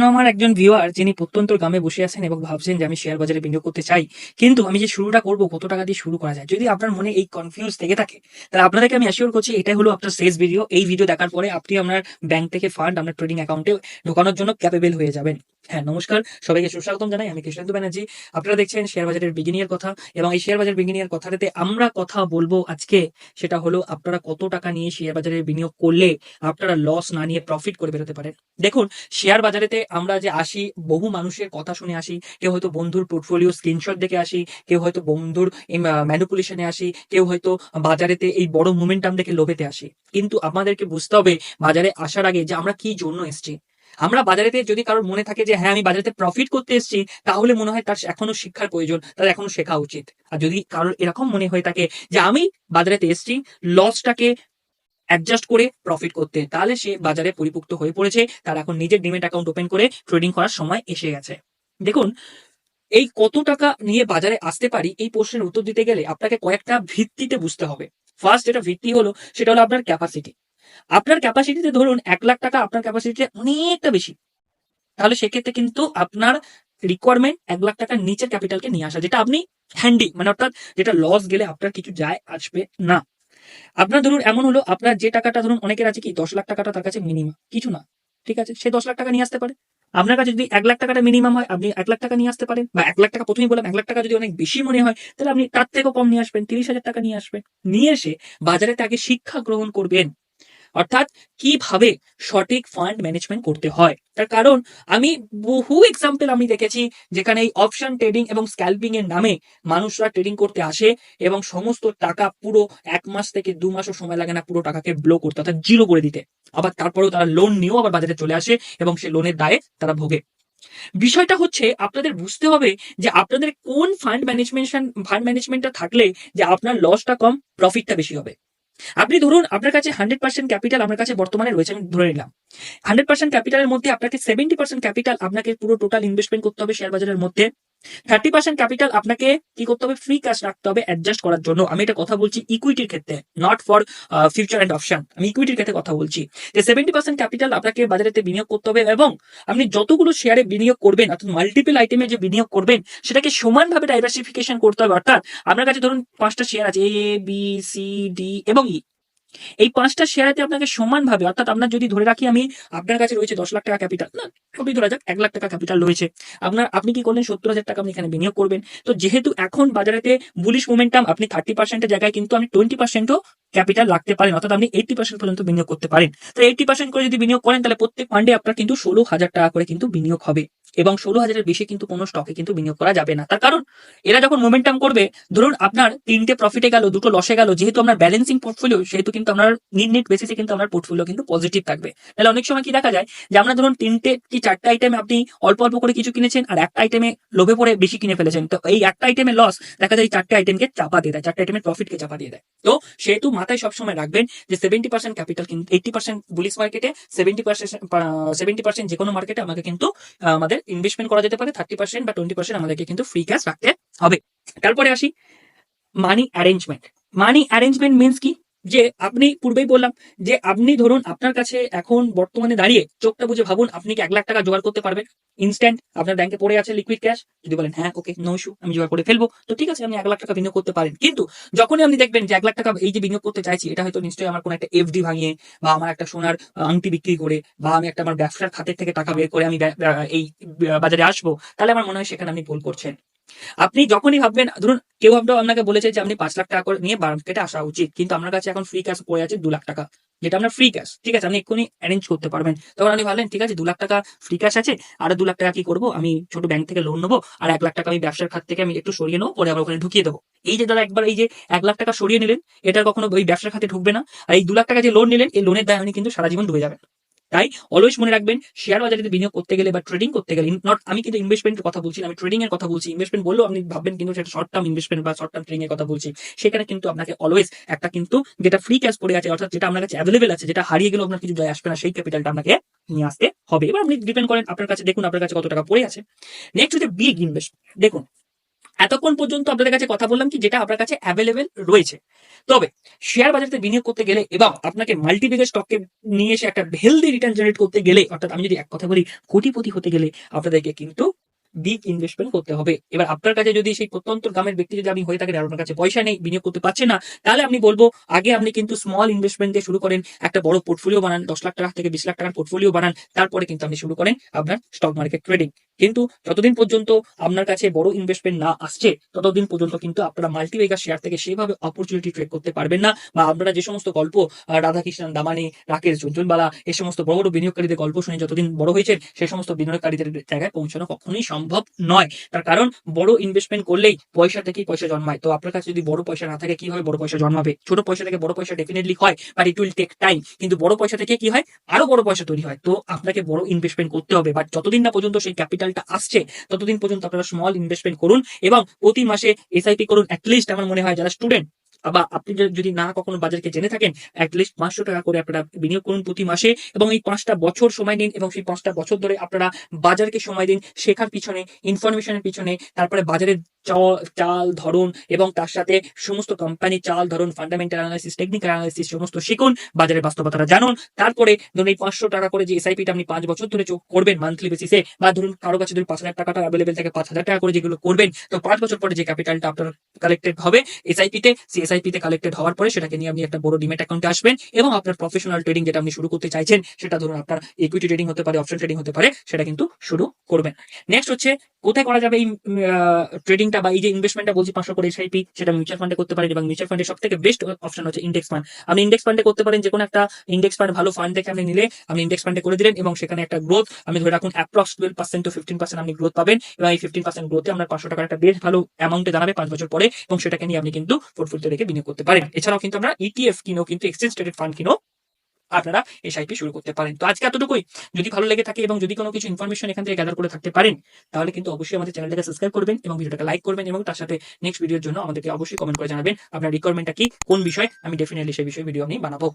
যেমন আমার একজন ভিউয়ার যিনি প্রত্যন্ত গ্রামে বসে আছেন এবং ভাবছেন যে আমি শেয়ার বাজারে বিনিয়োগ করতে চাই, কিন্তু আমি যে শুরুটা করব, কত টাকা দিয়ে শুরু করা যায়? যদি আপনার মনে এই কনফিউজ থেকে থাকে, তাহলে আপনাদেরকে আমি অ্যাসিওর করছি এটা হলো আপনার শেষ ভিডিও এই ভিডিও দেখার পরে আপনি আপনার ব্যাংক থেকে ফান্ড আপনার ট্রেডিং অ্যাকাউন্টে ঢোকানোর জন্য ক্যাপেবল হয়ে যাবেন। হ্যাঁ নমস্কার। সবাইকে সুস্বাগতম জানাই। আমি কৃষ্ণেন্দু ব্যানার্জি। আপনারা দেখছেন শেয়ার বাজারের বিগিনিয়ার কথা এবং এই শেয়ার বাজার বিগিনিয়ার কথাটাতে আমরা কথা বলব আজকে। সেটা হলো, আপনারা কত টাকা নিয়ে শেয়ার বাজারে বিনিয়োগ করলে আপনারা লস না নিয়ে প্রফিট করে বেরোতে পারেন? দেখুন, শেয়ার বাজারেতে আমরা যে আসি, বহু মানুষের কথা শুনে আসি। কেউ হয়তো বন্ধুর পোর্টফোলিও স্ক্রিনশট দেখে আসি, কেউ হয়তো বন্ধুর ম্যানুপুলেশনে আসি, কেউ হয়তো বাজারেতে এই বড় মোমেন্টাম দেখে লোভেতে আসি। কিন্তু আমাদেরকে বুঝতে হবে, বাজারে আসার আগে যে আমরা কি জন্য এসেছি। আমরা বাজারেতে যদি কারোর মনে থাকে যে হ্যাঁ আমি বাজারেতে প্রফিট করতে এসেছি, তাহলে মনে হয় তার এখনও শিক্ষার প্রয়োজন, তার এখনও শেখা উচিত। আর যদি কারোর এরকম মনে হয়ে থাকে যে, আমি বাজারেতে এসেছি লসটাকে অ্যাডজাস্ট করে প্রফিট করতে, তাহলে সে বাজারে পরিপুক্ত হয়ে পড়েছে, তার এখন নিজের ডিমেট অ্যাকাউন্ট ওপেন করে ট্রেডিং করার সময় এসে গেছে। দেখুন, এই কত টাকা নিয়ে বাজারে আসতে পারি, এই প্রশ্নের উত্তর দিতে গেলে আপনাকে কয়েকটা ভিত্তিতে বুঝতে হবে। ফার্স্ট যেটা ভিত্তি হলো, সেটা হলো আপনার ক্যাপাসিটি আপনার ক্যাপাসিটিতে ধরুন এক লাখ টাকা আপনার ক্যাপাসিটিতে অনেকটা বেশি। তাহলে সেক্ষেত্রে কিন্তু আপনার রিকোয়ারমেন্ট এক লাখ টাকার নিচের ক্যাপিটালকে নিয়ে আসা, যেটা আপনি হ্যান্ডি মানে অর্থাৎ যেটা লস গেলে আপনার কিছু যায়, আসবে না। আপনার ধরুন এমন হলো, আপনার যে টাকাটা ধরুন অনেকের আছে কি, দশ লাখ টাকাটা তার কাছে মিনিমাম কিছু না, ঠিক আছে? সে দশ লাখ টাকা নিয়ে আসতে পারে। আপনার কাছে যদি এক লাখ টাকাটা মিনিমাম হয়, আপনি এক লাখ টাকা নিয়ে আসতে পারেন, বা এক লাখ টাকা প্রথমেই বললাম, এক লাখ টাকা যদি অনেক বেশি মনে হয়, তাহলে আপনি তার থেকেও কম নিয়ে আসবেন, তিরিশ হাজার টাকা নিয়ে আসবেন। নিয়ে এসে বাজারে তাকে শিক্ষা গ্রহণ করবেন। অর্থাৎ কীভাবে সঠিক ফান্ড ম্যানেজমেন্ট করতে হয়। তার কারণ আমি বহু এক্সাম্পল আমি দেখেছি যেখানে এই অপশন ট্রেডিং এবং স্ক্যালপিং এর নামে মানুষরা ট্রেডিং করতে আসে এবং সমস্ত টাকা পুরো এক মাস থেকে দু মাসও সময় লাগে না পুরো টাকাকে ব্লো করতে, অর্থাৎ জিরো করে দিতে। আবার তারপরেও তারা লোন নিয়েও আবার বাজারে চলে আসে এবং সে লোনের দায়ে তারা ভোগে। বিষয়টা হচ্ছে আপনাদের বুঝতে হবে যে আপনাদের কোন ফান্ড ম্যানেজমেন্ট ফান্ড ম্যানেজমেন্টটা থাকলে যে আপনার লসটা কম প্রফিটটা বেশি হবে। আপনি ধরুন, আপনার কাছে হান্ড্রেড পার্সেন্ট ক্যাপিটাল আমার কাছে বর্তমানে রয়েছে, আমি ধরে নিলাম। হান্ড্রেড পার্সেন্ট ক্যাপিটালের মধ্যে আপনাকে সেভেন্টি পার্সেন্ট ক্যাপিটাল আপনাকে পুরো টোটাল ইনভেস্টমেন্ট করতে হবে শেয়ার বাজারের মধ্যে। থার্টি পার্সেন্ট ক্যাপিটাল আপনাকে কি করতে হবে? ফ্রি ক্যাশ রাখতে হবে অ্যাডজাস্ট করার জন্য। আমি এটা কথা বলছি ইকুইটির ক্ষেত্রে not for future and option আমি ইকুইটির ক্ষেত্রে কথা বলছি। যে সেভেন্টি পার্সেন্ট ক্যাপিটাল আপনাকে বাজারেতে বিনিয়োগ করতে হবে এবং আপনি যতগুলো শেয়ারে বিনিয়োগ করবেন, অর্থাৎ মাল্টিপল আইটেমে যে বিনিয়োগ করবেন, সেটাকে সমানভাবে ডাইভার্সিফিকেশন করতে হবে। অর্থাৎ আপনার কাছে ধরুন পাঁচটা শেয়ার আছে এ বি সি ডি এবং ই এই পাঁচটা শেয়ারেতে আপনাকে সমানভাবে, অর্থাৎ আপনার যদি ধরে রাখি আমি, আপনার কাছে রয়েছে দশ লাখ টাকা ক্যাপিটাল না সবই ধরা যাক, এক লাখ টাকা ক্যাপিটাল রয়েছে। আপনার, আপনি কি করলেন? সত্তর হাজার টাকা আপনি এখানে বিনিয়োগ করবেন। তো যেহেতু এখন বাজারেতে বুলিশ মোমেন্টাম আপনি থার্টি পার্সেন্টের জায়গায় কিন্তু আপনি টোয়েন্টি পার্সেন্টও ক্যাপিটাল রাখতে পারেন, অর্থাৎ আপনি এইটি পার্সেন্ট পর্যন্ত বিনিয়োগ করতে পারেন। তো এইটি পার্সেন্ট করে যদি বিনিয়োগ করেন, তাহলে প্রত্যেক ফান্ডে আপনার কিন্তু ষোলো হাজার টাকা করে কিন্তু বিনিয়োগ হবে। এবং ষোলো হাজারের বেশি কিন্তু কোনো স্টকে কিন্তু বিনিয়োগ করা যাবে না। তার কারণ, এরা যখন মোমেন্টাম করবে, ধরুন আপনার তিনটে প্রফিটে গেল, দুটো লসে গেল, যেহেতু আপনার ব্যালেন্সিং পোর্টফোলিও সেহেতু কিন্তু আপনার নিট বেসিসে কিন্তু আপনার পোর্টফোলিও কিন্তু পজিটিভ থাকবে। তাহলে অনেক সময় কি দেখা যায় যে আমরা ধরুন তিনটে কি চারটে আইটেমে আপনি অল্প অল্প করে কিছু কিনেছেন আর একটা আইটেমে লোভে পড়ে বেশি কিনে ফেলেছেন। তো এই একটা আইটেমে লস দেখা যায় চারটে আইটেমকে চাপা দিয়ে দেয়, চারটে আইটেমের প্রফিটকে চাপা দিয়ে দেয়। তো সেহেতু মাথায় সবসময় রাখবেন যে সেভেন্টি পার্সেন্ট ক্যাপিটাল কিন্তু এইটি পার্সেন্ট বুলিশ মার্কেটে সেভেন্টি পার্সেন্ট সেভেন্টি পার্সেন্ট যে কোনো মার্কেটে আমাকে কিন্তু আমাদের ইনভেস্টমেন্ট করা যেতে পারে থার্টি পার্সেন্ট বা টোয়েন্টি পার্সেন্ট আমাদেরকে কিন্তু ফ্রি ক্যাশ রাখতে হবে। তারপরে আসি money arrangement money arrangement means কি? যে আপনি পূর্বেই বললাম যে আপনি ধরুন আপনার কাছে এখন বর্তমানে দাঁড়িয়ে চোখটা বুঝে ভাবুন আপনি কি এক লাখ টাকা জোগাড় করতে পারবেন? ইনস্ট্যান্ট আপনার ব্যাংকে পড়ে আছে লিকুইড ক্যাশ যদি বলেন হ্যাঁ ওকে নো ইস্যু আমি জোগাড় করে ফেলব। তো ঠিক আছে, আপনি এক লাখ টাকা বিনিয়োগ করতে পারেন। কিন্তু যখনই আপনি দেখবেন যে এক লাখ টাকা এই যে বিনিয়োগ করতে চাইছি, এটা হয়তো নিশ্চয়ই আমার কোনো একটা এফডি ভাঙিয়ে বা আমার একটা সোনার আংটি বিক্রি করে বা আমি একটা আমার ব্যবসার খাতের থেকে টাকা বের করে আমি এই বাজারে আসব, তাহলে আমার মনে হয় সেখানে আপনি ভুল করছেন। আপনি যখনই ভাববেন, ধরুন কেউ ভাবলেও আপনাকে বলেছে যে আপনি পাঁচ লাখ টাকা করে নিয়ে মার্কেটে আসা উচিত, কিন্তু আপনার কাছে এখন ফ্রি ক্যাশ পড়ে আছে দু লাখ টাকা, যেটা আপনার ফ্রি ক্যাশ ঠিক আছে? আপনি এক্ষুনি অ্যারেঞ্জ করতে পারবেন। তখন আপনি ভাবলেন, ঠিক আছে, দু লাখ টাকা ফ্রি ক্যাশ আছে, আর দু লাখ টাকা কি করব? আমি ছোট ব্যাংক থেকে লোন নেব, আর এক লাখ টাকা আমি ব্যবসার খাত থেকে আমি একটু সরিয়ে নেব, পরে আবার ওখানে ঢুকিয়ে দেবো। এই যে দাদা, একবার এই যে এক লাখ টাকা সরিয়ে নিলেন, এটা কখনো ওই ব্যবসার খাতে ঢুকবে না, আর এই দু লাখ টাকা যে লোন নিলেন, এই লোনের দায় আপনি কিন্তু সারা জীবন ডুবে যাবেন। তাই অলওয়েজ মনে রাখবেন শেয়ার বাজারে বিনিয়োগ করতে গেলে বা ট্রেডিং করতে গেলে নট আমি কিন্তু ইনভেস্টমেন্টের কথা বলছি আমি ট্রেডিং এর কথা বলছি। ইনভেস্টমেন্ট বললেও আপনি ভাববেন কিন্তু সেটা শর্ট টার্ম ইনভেস্টমেন্ট বা শর্ট টার্ম ট্রেডিং এর কথা বলছি। সেখানে কিন্তু আপনাকে অলওয়েজ একটা কিন্তু যেটা ফ্রি ক্যাশ পড়ে আছে, অর্থাৎ যেটা আপনার কাছে অ্যাভেলেবেল আছে, যেটা হারিয়ে গেলেও আপনার কিছু যায় আসবে না, সেই ক্যাপিটালটা আপনাকে নিয়ে আসতে হবে। এবার আপনি ডিপেন্ড করেন আপনার কাছে, দেখুন আপনার কাছে কত টাকা পড়ে আছে। নেক্সট হচ্ছে বিগ ইনভেস্ট দেখুন এতক্ষণ পর্যন্ত আপনাদের কাছে কথা বললাম কি, যেটা আপনার কাছে অ্যাভেলেবেল রয়েছে। তবে শেয়ার বাজারে বিনিয়োগ করতে গেলে এবং আপনাকে মাল্টিপ্লিকার স্টককে নিয়ে এসে একটা হেলদি রিটার্ন জেনারেট করতে গেলে, অর্থাৎ আমি যদি এক কথা বলি, কোটিপতি হতে গেলে, আপনাদেরকে কিন্তু বিগ ইনভেস্টমেন্ট করতে হবে। এবার আপনার কাছে যদি সেই প্রত্যন্ত গ্রামের ব্যক্তি যদি আপনি হয়ে থাকেন আর আপনার কাছে পয়সা নেই, বিনিয়োগ করতে পারছেন না, তাহলে আপনি বলব, আগে আপনি কিন্তু স্মল ইনভেস্টমেন্ট দিয়ে শুরু করেন, একটা বড় পোর্টফোলিও বানান, দশ লাখ টাকা থেকে বিশ লাখ টাকার পোর্টফোলিও বানান, তারপরে কিন্তু আপনি শুরু করেন আপনার স্টক মার্কেট ট্রেডিং কিন্তু যতদিন পর্যন্ত আপনার কাছে বড় ইনভেস্টমেন্ট না আসছে, ততদিন পর্যন্ত কিন্তু আপনারা মাল্টিবেগার শেয়ার থেকে সেভাবে অপরচুনিটি ট্রেড করতে পারবেন না, বা আপনারা যে সমস্ত গল্প রাধাকৃষ্ণন, দামানি, রাকেশ জুনজুনবালা এই সমস্ত বড় বড় বিনিয়োগকারীদের গল্প শুনে যতদিন বড় হয়েছেন সেই সমস্ত বিনিয়োগকারীদের জায়গায় পৌঁছানো কখনোই সম্ভব নয়। তার কারণ, বড় ইনভেস্টমেন্ট করলেই পয়সা থেকেই পয়সা জন্মায়। তো আপনার কাছে যদি বড় পয়সা না থাকে কীভাবে বড় পয়সা জন্মাবে। ছোট পয়সা থেকে বড় পয়সা ডেফিনেটলি হয় but it will take time কিন্তু বড় পয়সা থেকে কি হয়? আরও বড় পয়সা তৈরি হয়। তো আপনাকে বড় ইনভেস্টমেন্ট করতে হবে। বাট যতদিন না পর্যন্ত সেই ক্যাপিটালটা আসছে, ততদিন পর্যন্ত আপনারা স্মল ইনভেস্টমেন্ট করুন এবং প্রতি মাসে এসআইপি করুন। অ্যাটলিস্ট আমার মনে হয়, যারা স্টুডেন্ট বা আপনি যদি- না কখনো বাজারকে জেনে থাকেন অ্যাটলিস্ট পাঁচশো টাকা করে আপনারা বিনিয়োগ করুন প্রতি মাসে এবং এই পাঁচটা বছর সময় দিন এবং সেই পাঁচটা বছর ধরে আপনারা বাজারকে সময় দিন, শেখার পিছনে ইনফরমেশনের পিছনে, তারপরে বাজারের চাল ধরন এবং তার সাথে সমস্ত কোম্পানি চাল ধরন ফান্ডামেন্টাল অ্যানালাইসিস টেকনিক্যাল অ্যানালাইসিস সমস্ত শিখুন, বাজারের বাস্তবতাটা জানুন। তারপরে ধরুন এই পাঁচশো টাকা করে যে এসআইপিটা আপনি পাঁচ বছর ধরে করবেন মান্থলি বেসিসে বা ধরুন কারও কাছে ধরুন পাঁচ হাজার টাকাটা অ্যাভেলেবেল থাকে, পাঁচ হাজার টাকা করে যেগুলো করবেন, তো পাঁচ বছর পরে যে ক্যাপিটালটা আপনার কালেক্টেড হবে এসআইপিতে সেই এসআইপিতে কালেক্টেড হওয়ার পরে সেটাকে নিয়ে আপনি একটা বড় ডিমেট অ্যাকাউন্টে আসবেন এবং আপনার প্রফেশনাল ট্রেডিং যেটা আপনি শুরু করতে চাইছেন, সেটা ধরুন আপনার ইকুইটি ট্রেডিং হতে পারে অপশন ট্রেডিং হতে পারে, সেটা কিন্তু শুরু করবেন। নেক্সট হচ্ছে কোথায় করা যাবে এই ট্রেডিংটা বা এই যে ইনভেস্টমেন্টটা বলছি পাঁচশো করে এসআইপি সেটা মিউচুয়াল ফান্ডে করতে পারেন এবং মিউচুয়াল ফান্ডের সব থেকে বেস্ট অপশন হচ্ছে ইন্ডেক্স ফান্ড আপনি ইন্ডেক্স ফান্ডে করতে পারেন যে কোনো একটা ইন্ডেক্স ফান্ড ভালো ফান্ড দেখে আপনি নিলে আপনি ইন্ডেক্স ফান্ডে করে দিলেন এবং সেখানে একটা গ্রোথ আমি ধরে রাখুন approx twelve percent to fifteen percent আপনি গ্রোথ পাবেন এবং এই ফিফটিন পার্সেন্ট গ্রোথে আপনার পাঁচশো টাকার একটা বেশ ভালো অ্যামাউন্টে দাঁড়াবে পাঁচ বছর পরে এবং সেটাকে নিয়ে আপনি কিন্তু পোর্টফোলিও রেখে বিনিয়োগ করতে পারেন। এছাড়াও কিন্তু আমরা ইটিএফ কিনেও কিন্তু এক্সচেঞ্জ ট্রেডেড ফান্ড কিনেও আপনারা এসআইপি শুরু করতে পারেন। তো আজকে এতটুকুই। যদি ভালো লেগে থাকে এবং যদি কোনো কিছু ইনফরমেশন এখান থেকে গ্যাদার করে থাকতে পারেন, তাহলে কিন্তু অবশ্যই আমাদের চ্যানেলটাকে সাবস্ক্রাইব করবেন এবং ভিডিওটাকে লাইক করবেন এবং তার সাথে নেক্সট ভিডিওর জন্য আমাদেরকে অবশ্যই কমেন্ট করে জানাবেন আপনার রিকোয়ারমেন্টটা কি, কোন বিষয়, আমি ডেফিনেটলি সেই বিষয়ে ভিডিও আমি বানাবো।